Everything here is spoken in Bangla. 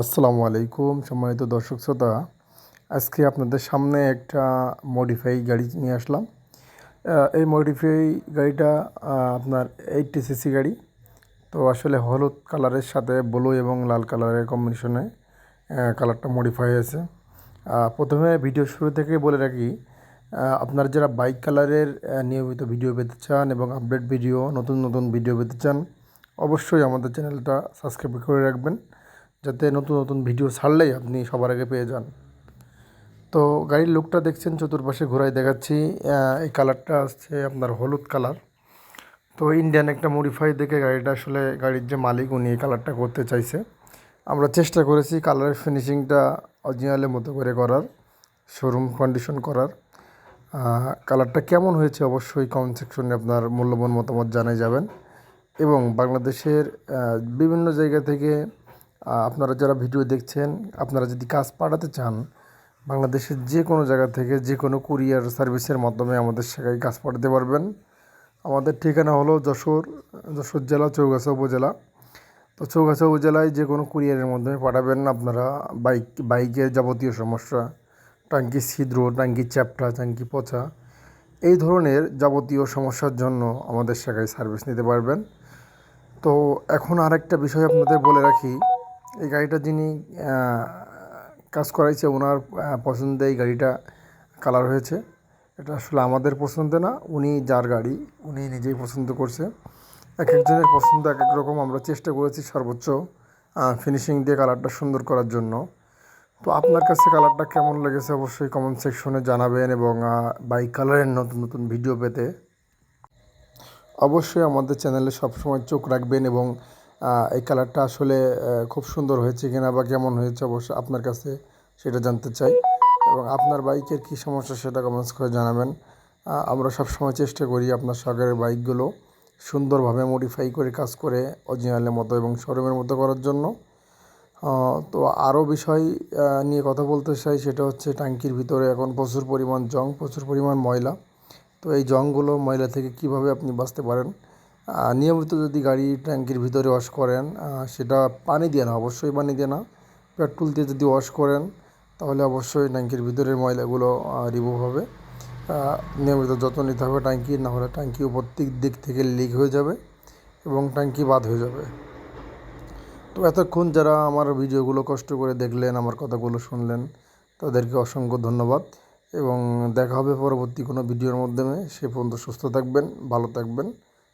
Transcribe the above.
আসসালামু আলাইকুম, সম্মানিত দর্শক শ্রোতা। আজকে আপনাদের সামনে একটা মডিফাই গাড়ি নিয়ে আসলাম। এই মডিফাই গাড়িটা আপনার এইটটি সিসি গাড়ি। তো আসলে হলুদ কালারের সাথে ব্লু এবং লাল কালারের কম্বিনেশনে কালারটা মডিফাই হয়েছে। প্রথমে ভিডিও শুরু থেকে বলে রাখি আপনার যারা বাইক কালারের নিয়মিত ভিডিও পেতে চান এবং আপডেট ভিডিও নতুন নতুন ভিডিও পেতে চান, অবশ্যই আমাদের চ্যানেলটা সাবস্ক্রাইব করে রাখবেন। যাতে নতুন নতুন ভিডিও ছাড়লেই আপনি সবার আগে পেয়ে যান। তো গাড়ির লুকটা দেখছেন, চতুর্পাশে ঘোরায় দেখাচ্ছি। এই কালারটা আসছে আপনার হলুদ কালার। তো ইন্ডিয়ান একটা মডিফাই দেখে গাড়িটা আসলে গাড়ির যে মালিক উনি এই কালারটা করতে চাইছে। আমরা চেষ্টা করেছি কালারের ফিনিশিংটা অরিজিনালের মতো করে করার শোরুম কন্ডিশন করার। কালারটা কেমন হয়েছে অবশ্যই কমেন্ট সেকশনে আপনার মূল্যবান মতামত জানাই যাবেন। এবং বাংলাদেশের বিভিন্ন জায়গা থেকে আপনারা যারা ভিডিও দেখছেন, আপনারা যদি কাজ পাঠাতে চান, বাংলাদেশের যে কোনো জায়গা থেকে যে কোনো কুরিয়ার সার্ভিসের মাধ্যমে আমাদের সেখানে কাজ পাঠাতে পারবেন। আমাদের ঠিকানা হলো যশোর যশোর জেলা, চৌগাছা উপজেলা। তো চৌগাছা উপজেলায় যে কোনো কুরিয়ারের মাধ্যমে পাঠাবেন আপনারা। বাইক, বাইকের যাবতীয় সমস্যা টাঙ্কি ছিদ্র টাঙ্কি চ্যাপটা টাঙ্কি পচা, এই ধরনের যাবতীয় সমস্যার জন্য আমাদের শাখায় সার্ভিস নিতে পারবেন। তো এখন আরেকটা বিষয় আপনাদের বলে রাখি এই গাড়িটা যিনি কাজ করাইছে ওনার পছন্দে এই গাড়িটা কালার হয়েছে। এটা আসলে আমাদের পছন্দে না, উনি যার গাড়ি, উনি নিজেই পছন্দ করছে। এক একজনের পছন্দ, এক এক রকম আমরা চেষ্টা করেছি সর্বোচ্চ ফিনিশিং দিয়ে কালারটা সুন্দর করার জন্য। তো আপনার কাছে কালারটা কেমন লেগেছে অবশ্যই কমেন্ট সেকশনে জানাবেন এবং বাইক কালারের নতুন নতুন ভিডিও পেতে। অবশ্যই আমাদের চ্যানেলে সবসময় চোখ রাখবেন এবং এই কালারটা আসলে খুব সুন্দর হয়েছে কিনা বা কেমন হয়েছে অবশ্যই আপনার কাছে সেটা জানতে চাই। এবং আপনার বাইকের কী সমস্যা সেটা কমেন্টস করে জানাবেন। আমরা সবসময় চেষ্টা করি আপনার সরকারের বাইকগুলো সুন্দরভাবে মডিফাই করে কাজ করে অরিজিনালের মতো এবং শোরুমের মতো করার জন্য। তো আরও বিষয় নিয়ে কথা বলতে চাই সেটা হচ্ছে ট্যাঙ্কির ভিতরে এখন প্রচুর পরিমাণ জং, প্রচুর পরিমাণ ময়লা। তো এই জংগুলো ময়লা থেকে কীভাবে আপনি বাঁচতে পারেন? নিয়মিত যদি গাড়ি ট্যাঙ্কির ভিতরে ওয়াশ করেন সেটা পানি দিয়ে না, অবশ্যই পানি দিয়ে না। পেট্রোল দিয়ে যদি ওয়াশ করেন, তাহলে অবশ্যই ট্যাঙ্কির ভিতরের ময়লাগুলো রিমুভ হবে। নিয়মিত যত্ন নিতে হবে ট্যাঙ্কির, না হলে ট্যাঙ্কি উপর দিক দিক থেকে লিক হয়ে যাবে এবং ট্যাঙ্কি বাদ হয়ে যাবে। তো এতক্ষণ যারা আমার ভিডিওগুলো কষ্ট করে দেখলেন, আমার কথাগুলো শুনলেন, তাদেরকে অসংখ্য ধন্যবাদ এবং দেখা হবে পরবর্তী কোনো ভিডিওর মাধ্যমে। সে পর্যন্ত সুস্থ থাকবেন, ভালো থাকবেন।